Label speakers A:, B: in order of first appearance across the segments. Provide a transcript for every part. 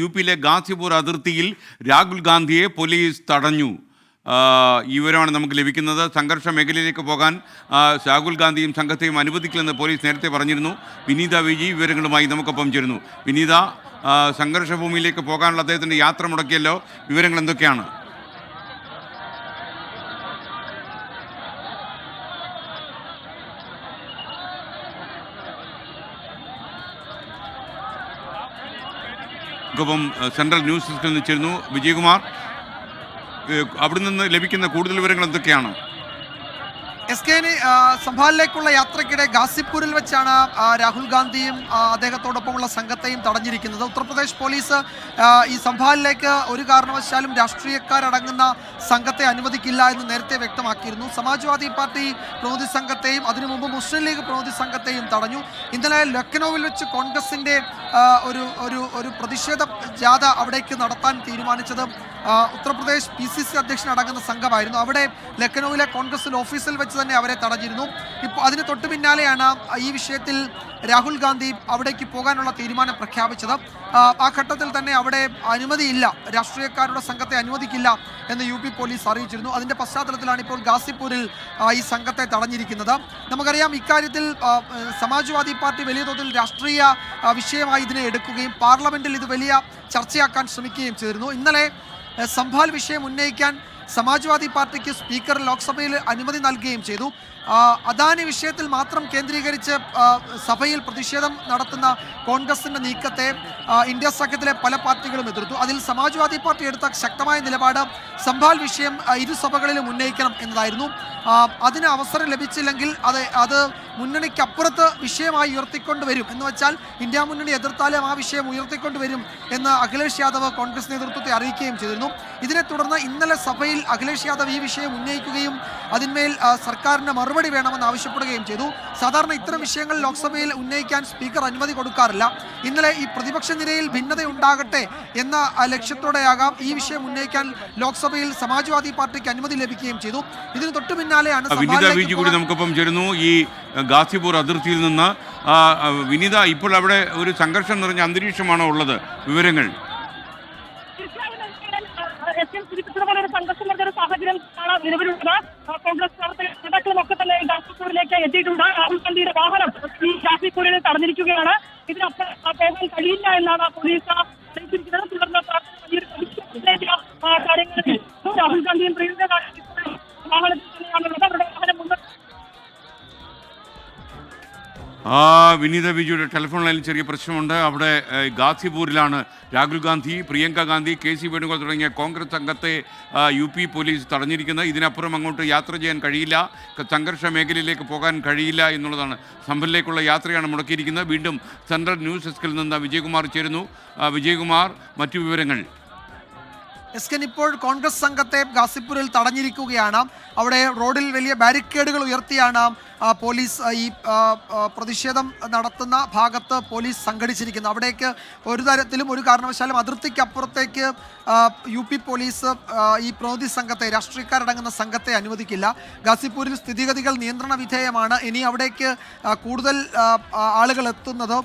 A: U പിയിലെ ഗാസിപൂർ അതിർത്തിയിൽ രാഹുൽ ഗാന്ധിയെ പോലീസ് തടഞ്ഞു. ഈ വിവരമാണ് നമുക്ക് ലഭിക്കുന്നത്. സംഘർഷ മേഖലയിലേക്ക് പോകാൻ രാഹുൽ ഗാന്ധിയും സംഘത്തെയും അനുവദിക്കില്ലെന്ന് പോലീസ് നേരത്തെ പറഞ്ഞിരുന്നു. വിനീത വിജി വിവരങ്ങളുമായി നമുക്കൊപ്പം ചേരുന്നു. വിനീത സംഘർഷ ഭൂമിയിലേക്ക് പോകാനുള്ള അദ്ദേഹത്തിന്റെ യാത്ര മുടക്കിയല്ലോ. വിവരങ്ങൾ എന്തൊക്കെയാണ്? നമുക്കൊപ്പം സെൻട്രൽ ന്യൂസ് ഡെസ്കിൽ നിന്ന് വിജയകുമാർ അവിടെ നിന്ന് ലഭിക്കുന്ന കൂടുതൽ വിവരങ്ങൾ എന്തൊക്കെയാണ്?
B: എസ് കെ സംഭാലിലേക്കുള്ള യാത്രയ്ക്കിടെ ഗാസിപ്പൂരിൽ വെച്ചാണ് രാഹുൽ ഗാന്ധിയും അദ്ദേഹത്തോടൊപ്പമുള്ള സംഘത്തെയും തടഞ്ഞിരിക്കുന്നത്. ഉത്തർപ്രദേശ് പോലീസ് ഈ സംഭാലിലേക്ക് ഒരു കാരണവശാലും രാഷ്ട്രീയക്കാരടങ്ങുന്ന സംഘത്തെ അനുവദിക്കില്ല എന്ന് നേരത്തെ വ്യക്തമാക്കിയിരുന്നു. സമാജ്വാദി പാർട്ടി പ്രതിനിധി സംഘത്തെയും അതിനു മുമ്പ് മുസ്ലിം ലീഗ് പ്രതിനിധി സംഘത്തെയും തടഞ്ഞു. ഇന്നലെ ലക്നൌവിൽ വെച്ച് കോൺഗ്രസിന്റെ ഒരു ഒരു ഒരു പ്രതിഷേധ ജാഥ അവിടേക്ക് നടത്താൻ തീരുമാനിച്ചത് ഉത്തർപ്രദേശ് പി സി സി അധ്യക്ഷൻ അടങ്ങുന്ന സംഘമായിരുന്നു. അവിടെ ലക്നൌവിലെ കോൺഗ്രസിൽ ഓഫീസിൽ വെച്ച് തന്നെ അവരെ തടഞ്ഞിരുന്നു. ഇപ്പോൾ അതിന് തൊട്ടു പിന്നാലെയാണ് ഈ വിഷയത്തിൽ രാഹുൽ ഗാന്ധി അവിടേക്ക് പോകാനുള്ള തീരുമാനം പ്രഖ്യാപിച്ചത്. ആ, ഘട്ടത്തിൽ തന്നെ അവിടെ അനുമതിയില്ല. രാഷ്ട്രീയക്കാരുടെ സംഘത്തെ അനുവദിക്കില്ല എന്ന് യു പി പോലീസ് അറിയിച്ചിരുന്നു. അതിന്റെ പശ്ചാത്തലത്തിലാണ് ഇപ്പോൾ ഗാസിപ്പൂരിൽ ഈ സംഘത്തെ തടഞ്ഞിരിക്കുന്നത്. നമുക്കറിയാം ഇക്കാര്യത്തിൽ സമാജ്വാദി പാർട്ടി വലിയ തോതിൽ രാഷ്ട്രീയ വിഷയമായി ഇതിനെ എടുക്കുകയും പാർലമെന്റിൽ ഇത് വലിയ ചർച്ചയാക്കാൻ ശ്രമിക്കുകയും ചെയ്തിരുന്നു. ഇന്നലെ സംഭാൽ വിഷയം ഉന്നയിക്കാൻ സമാജ്വാദി പാർട്ടിക്ക് സ്പീക്കർ ലോക്സഭയിൽ അനുമതി നൽകുകയും ചെയ്തു. അദാനി വിഷയത്തിൽ മാത്രം കേന്ദ്രീകരിച്ച് സഭയിൽ പ്രതിഷേധം നടത്തുന്ന കോൺഗ്രസിന്റെ നീക്കത്തെ ഇന്ത്യ സഖ്യത്തിലെ പല പാർട്ടികളും എതിർത്തു. അതിൽ സമാജ്വാദി പാർട്ടി എടുത്ത ശക്തമായ നിലപാട് സംഭാൽ വിഷയം ഇരുസഭകളിലും ഇരു സഭകളിലും ഉന്നയിക്കണം എന്നതായിരുന്നു. അതിന് അവസരം ലഭിച്ചില്ലെങ്കിൽ അത് അത് മുന്നണിക്കപ്പുറത്ത് വിഷയമായി ഉയർത്തിക്കൊണ്ട് വരും. എന്ന് വെച്ചാൽ ഇന്ത്യ മുന്നണി എതിർത്താലും ആ വിഷയം ഉയർത്തിക്കൊണ്ട് വരും എന്ന് അഖിലേഷ് യാദവ് കോൺഗ്രസ് നേതൃത്വത്തെ അറിയിക്കുകയും ചെയ്തിരുന്നു. ഇതിനെ തുടർന്ന് ഇന്നലെ സഭയിൽ അഖിലേഷ് യാദവ് ഈ വിഷയം ഉന്നയിക്കുകയും അതിന്മേൽ സർക്കാരിന് മറുപടി വേണമെന്ന് ആവശ്യപ്പെടുകയും ചെയ്തു. സാധാരണ ഇത്തരം വിഷയങ്ങൾ ലോക്സഭയിൽ ഉന്നയിക്കാൻ സ്പീക്കർ അനുമതി കൊടുക്കാറില്ല. ഇന്നലെ ഈ പ്രതിപക്ഷ നിരയിൽ ഭിന്നത ഉണ്ടാകട്ടെ എന്ന ലക്ഷ്യത്തോടെയാകാം ഈ വിഷയം ഉന്നയിക്കാൻ ലോക്സഭയിൽ സമാജ്വാദി പാർട്ടിക്ക് അനുമതി ലഭിക്കുകയും ചെയ്തു. ഇതിന് തൊട്ടു പിന്നാലെയാണ്
A: വിനിത വിനീത കൂടി നമുക്കൊപ്പം ചേരുന്നു. ഈ ഗാസിപൂർ അതിർത്തിയിൽ നിന്ന് ആ, ഇപ്പോൾ അവിടെ ഒരു സംഘർഷം നിറഞ്ഞ അന്തരീക്ഷമാണോ ഉള്ളത്? വിവരങ്ങൾ.
C: ഒരു നിലവിലുള്ളത്. കോൺഗ്രസ് നേതാക്കളും ഒക്കെ തന്നെ ഗാസിപ്പൂരിലേക്ക് എത്തിയിട്ടുണ്ട്. രാഹുൽ ഗാന്ധിയുടെ വാഹനം ഈ ഗാസിപ്പൂരിൽ തടഞ്ഞിരിക്കുകയാണ്. ഇതിനപ്പുറം പോകാൻ കഴിയില്ല എന്നാണ് പോലീസ് ആ
A: വിനീത വിജിയുടെ ടെലിഫോൺ ലൈനിൽ ചെറിയ പ്രശ്നമുണ്ട്. അവിടെ ഗാസിപൂരിലാണ് രാഹുൽ ഗാന്ധി പ്രിയങ്ക ഗാന്ധി കെ സി വേണുഗോപാൽ തുടങ്ങിയ കോൺഗ്രസ് സംഘത്തെ യു പി പോലീസ് തടഞ്ഞിരിക്കുന്നത്. ഇതിനപ്പുറം അങ്ങോട്ട് യാത്ര ചെയ്യാൻ കഴിയില്ല. സംഘർഷ മേഖലയിലേക്ക് പോകാൻ കഴിയില്ല എന്നുള്ളതാണ് സംഭലിലേക്കുള്ള യാത്രയാണ് മുടക്കിയിരിക്കുന്നത്. വീണ്ടും സെൻട്രൽ ന്യൂസ് ഡെസ്കിൽ നിന്ന് വിജയകുമാർ ചേരുന്നു. വിജയകുമാർ മറ്റു വിവരങ്ങൾ.
B: എസ് കെൻ ഇപ്പോൾ കോൺഗ്രസ് സംഘത്തെ ഗാസിപ്പൂരിൽ തടഞ്ഞിരിക്കുകയാണ്. അവിടെ റോഡിൽ വലിയ ബാരിക്കേഡുകൾ ഉയർത്തിയാണ് പോലീസ് ഈ പ്രതിഷേധം നടത്തുന്ന ഭാഗത്ത് പോലീസ് സംഘടിച്ചിരിക്കുന്നത് അവിടേക്ക് ഒരു തരത്തിലും ഒരു കാരണവശാലും അതിർത്തിക്കപ്പുറത്തേക്ക് യു പി പോലീസ് ഈ പ്രതിനിധി സംഘത്തെ രാഷ്ട്രീയക്കാരടങ്ങുന്ന സംഘത്തെ അനുവദിക്കില്ല. ഗാസിപ്പൂരിൽ സ്ഥിതിഗതികൾ നിയന്ത്രണ വിധേയമാണ്. ഇനി അവിടേക്ക് കൂടുതൽ ആളുകൾ എത്തുന്നത്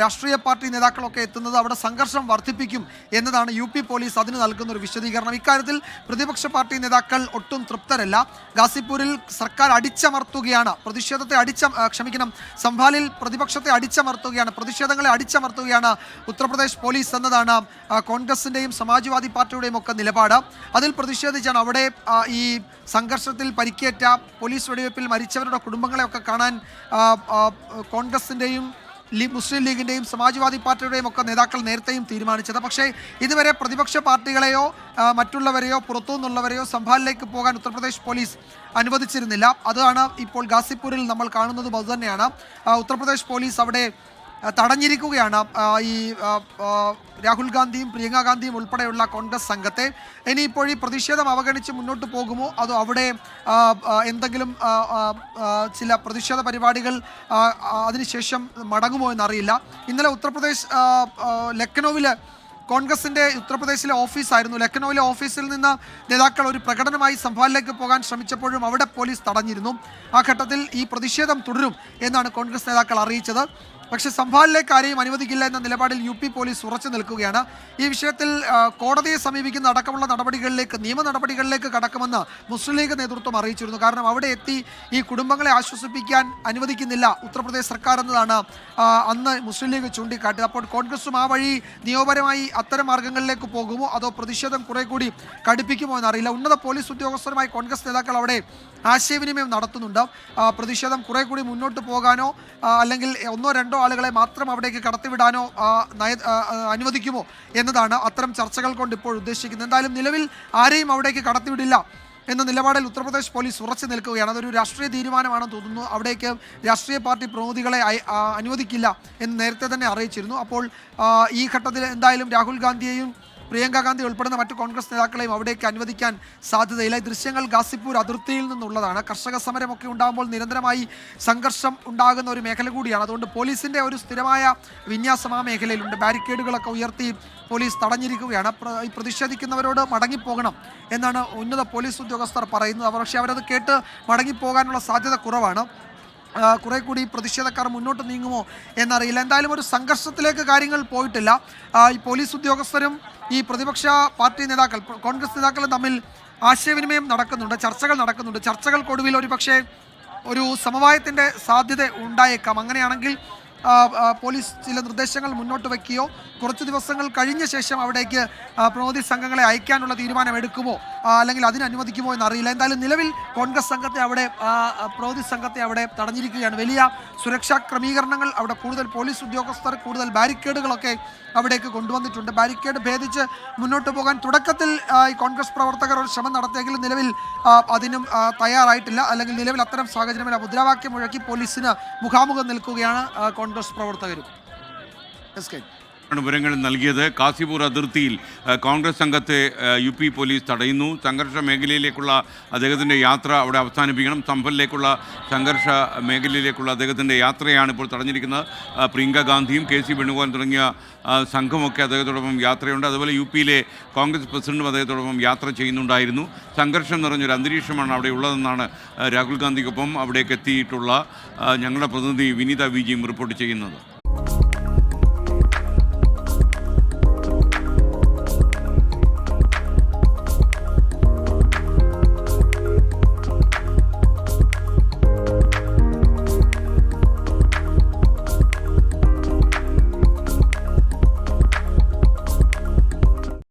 B: രാഷ്ട്രീയ പാർട്ടി നേതാക്കളൊക്കെ എത്തുന്നത് അവിടെ സംഘർഷം വർദ്ധിപ്പിക്കും എന്നതാണ് യു പി പോലീസ് അതിന് നൽകുന്ന ഒരു വിശദീകരണം. ഇക്കാര്യത്തിൽ പ്രതിപക്ഷ പാർട്ടി നേതാക്കൾ ഒട്ടും തൃപ്തരല്ല. ഗാസിപ്പൂരിൽ സർക്കാർ അടിച്ചമർത്തുകയാണ്. പ്രതിഷേധത്തെ അടിച്ച ക്ഷമിക്കണം. സംഭാലിൽ പ്രതിപക്ഷത്തെ അടിച്ചമർത്തുകയാണ്. പ്രതിഷേധങ്ങളെ അടിച്ചമർത്തുകയാണ് ഉത്തർപ്രദേശ് പോലീസ് എന്നതാണ് കോൺഗ്രസിന്റെയും സമാജ്വാദി പാർട്ടിയുടെയും ഒക്കെ നിലപാട്. അതിൽ പ്രതിഷേധിച്ചാണ് അവിടെ ഈ സംഘർഷത്തിൽ പരിക്കേറ്റ പോലീസ് വെടിവയ്പ്പിൽ മരിച്ചവരുടെ കുടുംബങ്ങളെയൊക്കെ കാണാൻ ലീ മുസ്ലിം ലീഗിന്റെയും സമാജ്വാദി പാർട്ടിയുടെയും ഒക്കെ നേതാക്കൾ നേരത്തെയും തീരുമാനിച്ചത്. പക്ഷേ ഇതുവരെ പ്രതിപക്ഷ പാർട്ടികളെയോ മറ്റുള്ളവരെയോ പുറത്തുനിന്നുള്ളവരെയോ സംഭാലിലേക്ക് പോകാൻ ഉത്തർപ്രദേശ് പോലീസ് അനുവദിച്ചിരുന്നില്ല. അതാണ് ഇപ്പോൾ ഗാസിപ്പൂരിൽ നമ്മൾ കാണുന്നത് അതുതന്നെയാണ്. ഉത്തർപ്രദേശ് പോലീസ് അവിടെ തടഞ്ഞിരിക്കുകയാണ്. ഈ രാഹുൽ ഗാന്ധിയും പ്രിയങ്ക ഗാന്ധിയും ഉൾപ്പെടെയുള്ള കോൺഗ്രസ് സംഘത്തെ. ഇനിയിപ്പോൾ ഈ പ്രതിഷേധം അവഗണിച്ച് മുന്നോട്ട് പോകുമോ? അതോ അവിടെ എന്തെങ്കിലും ചില പ്രതിഷേധ പരിപാടികൾ അതിനുശേഷം മടങ്ങുമോ എന്നറിയില്ല. ഇന്നലെ ഉത്തർപ്രദേശ് ലക്നൌവിൽ കോൺഗ്രസിന്റെ ഉത്തർപ്രദേശിലെ ഓഫീസായിരുന്നു. ലക്നൌവിലെ ഓഫീസിൽ നിന്ന് നേതാക്കൾ ഒരു പ്രകടനമായി സംഭാലിലേക്ക് പോകാൻ ശ്രമിച്ചപ്പോഴും അവിടെ പോലീസ് തടഞ്ഞിരുന്നു. ആ ഘട്ടത്തിൽ ഈ പ്രതിഷേധം തുടരും എന്നാണ് കോൺഗ്രസ് നേതാക്കൾ അറിയിച്ചത്. പക്ഷേ സംഭാലിലേക്ക് ആരെയും അനുവദിക്കില്ല എന്ന നിലപാടിൽ യു പി പോലീസ് ഉറച്ചു നിൽക്കുകയാണ്. ഈ വിഷയത്തിൽ കോടതിയെ സമീപിക്കുന്ന അടക്കമുള്ള നടപടികളിലേക്ക് നിയമ നടപടികളിലേക്ക് കടക്കുമെന്ന് മുസ്ലിം ലീഗ് നേതൃത്വം അറിയിച്ചിരുന്നു. കാരണം അവിടെ എത്തി ഈ കുടുംബങ്ങളെ ആശ്വസിപ്പിക്കാൻ അനുവദിക്കുന്നില്ല ഉത്തർപ്രദേശ് സർക്കാർ എന്നതാണ് അന്ന് മുസ്ലിം ലീഗ് ചൂണ്ടിക്കാട്ടിയത്. അപ്പോൾ കോൺഗ്രസും ആ വഴി നിയമപരമായി അത്തരം മാർഗങ്ങളിലേക്ക് പോകുമോ? അതോ പ്രതിഷേധം കുറെ കൂടി കടുപ്പിക്കുമോ എന്നറിയില്ല. ഉന്നത പോലീസ് ഉദ്യോഗസ്ഥരുമായി കോൺഗ്രസ് നേതാക്കൾ അവിടെ ആശയവിനിമയം നടത്തുന്നുണ്ട്. പ്രതിഷേധം കുറെ കൂടി മുന്നോട്ട് പോകാനോ അല്ലെങ്കിൽ ഒന്നോ രണ്ടോ ആളുകളെ മാത്രം അവിടേക്ക് കടത്തിവിടാനോ നയ- അനുവദിക്കുമോ എന്നതാണ് അത്തരം ചർച്ചകൾ കൊണ്ട് ഇപ്പോൾ ഉദ്ദേശിക്കുന്നത്. എന്തായാലും നിലവിൽ ആരെയും അവിടേക്ക് കടത്തിവിടില്ല എന്ന നിലപാടിൽ ഉത്തർപ്രദേശ് പോലീസ് ഉറച്ചു നിൽക്കുകയാണ്. അതൊരു രാഷ്ട്രീയ തീരുമാനമാണെന്ന് തോന്നുന്നു. അവിടേക്ക് രാഷ്ട്രീയ പാർട്ടി പ്രതിനിധികളെ അനുവദിക്കില്ല എന്ന് നേരത്തെ തന്നെ അറിയിച്ചിരുന്നു. അപ്പോൾ ഈ ഘട്ടത്തിൽ എന്തായാലും രാഹുൽ ഗാന്ധിയെയും പ്രിയങ്ക ഗാന്ധി ഉൾപ്പെടുന്ന മറ്റു കോൺഗ്രസ് നേതാക്കളെയും അവിടേക്ക് അനുവദിക്കാൻ സാധ്യതയില്ല. ദൃശ്യങ്ങൾ ഗാസിപ്പൂർ അതിർത്തിയിൽ നിന്നുള്ളതാണ്. കർഷക സമരമൊക്കെ ഉണ്ടാകുമ്പോൾ നിരന്തരമായി സംഘർഷം ഉണ്ടാകുന്ന ഒരു മേഖല കൂടിയാണ്. അതുകൊണ്ട് പോലീസിന്റെ ഒരു സ്ഥിരമായ വിന്യാസം ആ മേഖലയിലുണ്ട്. ബാരിക്കേഡുകളൊക്കെ ഉയർത്തി പോലീസ് തടഞ്ഞിരിക്കുകയാണ്. ഈ പ്രതിഷേധിക്കുന്നവരോട് മടങ്ങിപ്പോകണം എന്നാണ് ഉന്നത പോലീസ് ഉദ്യോഗസ്ഥർ പറയുന്നത്. അവർ പക്ഷേ അവരത് കേട്ട് മടങ്ങിപ്പോകാനുള്ള സാധ്യത കുറവാണ്. കുറേ കുറെ കൂടി പ്രതിഷേധക്കാർ മുന്നോട്ട് നീങ്ങുമോ എന്നറിയില്ല. എന്തായാലും ഒരു സംഘർഷത്തിലേക്ക് കാര്യങ്ങൾ പോയിട്ടില്ല. ഈ പോലീസ് ഉദ്യോഗസ്ഥരും ഈ പ്രതിപക്ഷ പാർട്ടി നേതാക്കൾ കോൺഗ്രസ് നേതാക്കൾ തമ്മിൽ ആശയവിനിമയം നടക്കുന്നുണ്ട് ചർച്ചകൾ നടക്കുന്നുണ്ട്. ചർച്ചകൾക്കൊടുവിൽ ഒരു പക്ഷേ ഒരു സമവായത്തിന്റെ സാധ്യത ഉണ്ടായേക്കാം. അങ്ങനെയാണെങ്കിൽ പോലീസ് ചില നിർദ്ദേശങ്ങൾ മുന്നോട്ട് വയ്ക്കുകയോ കുറച്ച് ദിവസങ്ങൾ കഴിഞ്ഞ ശേഷം അവിടേക്ക് പ്രതിനിധി സംഘങ്ങളെ അയക്കാനുള്ള തീരുമാനം എടുക്കുമോ അല്ലെങ്കിൽ അതിന് അനുവദിക്കുമോ എന്നറിയില്ല. എന്തായാലും നിലവിൽ കോൺഗ്രസ് സംഘത്തെ അവിടെ പ്രതിനിധി സംഘത്തെ അവിടെ തടഞ്ഞിരിക്കുകയാണ്. വലിയ സുരക്ഷാ ക്രമീകരണങ്ങൾ അവിടെ കൂടുതൽ പോലീസ് ഉദ്യോഗസ്ഥർ കൂടുതൽ ബാരിക്കേഡുകളൊക്കെ അവിടേക്ക് കൊണ്ടുവന്നിട്ടുണ്ട്. ബാരിക്കേഡ് ഭേദിച്ച് മുന്നോട്ട് പോകാൻ തുടക്കത്തിൽ ഈ കോൺഗ്രസ് പ്രവർത്തകർ ഒരു ശ്രമം നടത്തിയെങ്കിലും നിലവിൽ അതിനും തയ്യാറായിട്ടില്ല. അല്ലെങ്കിൽ നിലവിൽ അത്തരം സാഹചര്യമില്ല മുദ്രാവാക്യം മുഴക്കി പോലീസിന് മുഖാമുഖം നിൽക്കുകയാണ് ആ, കോൺഗ്രസ് പ്രവർത്തകരും. S K.
A: വിവരങ്ങൾ നൽകിയത് കാസിപൂർ അതിർത്തിയിൽ കോൺഗ്രസ് സംഘത്തെ യു പി പോലീസ് തടയുന്നു. സംഘർഷ മേഖലയിലേക്കുള്ള അദ്ദേഹത്തിന്റെ യാത്ര അവിടെ അവസാനിപ്പിക്കണം. സംഭലിലേക്കുള്ള സംഘർഷ മേഖലയിലേക്കുള്ള അദ്ദേഹത്തിന്റെ യാത്രയാണ് ഇപ്പോൾ തടഞ്ഞിരിക്കുന്നത്. പ്രിയങ്ക ഗാന്ധിയും കെ സി വേണുഗോപാൽ തുടങ്ങിയ സംഘമൊക്കെ അദ്ദേഹത്തോടൊപ്പം യാത്രയുണ്ട്. അതുപോലെ യു പിയിലെ കോൺഗ്രസ് പ്രസിഡന്റും അദ്ദേഹത്തോടൊപ്പം യാത്ര ചെയ്യുന്നുണ്ടായിരുന്നു. സംഘർഷം നിറഞ്ഞൊരു അന്തരീക്ഷമാണ് അവിടെ ഉള്ളതെന്നാണ് രാഹുൽ ഗാന്ധിക്കൊപ്പം അവിടേക്ക് എത്തിയിട്ടുള്ള ഞങ്ങളുടെ പ്രതിനിധി വിനീത വിജിയും റിപ്പോർട്ട് ചെയ്യുന്നത്.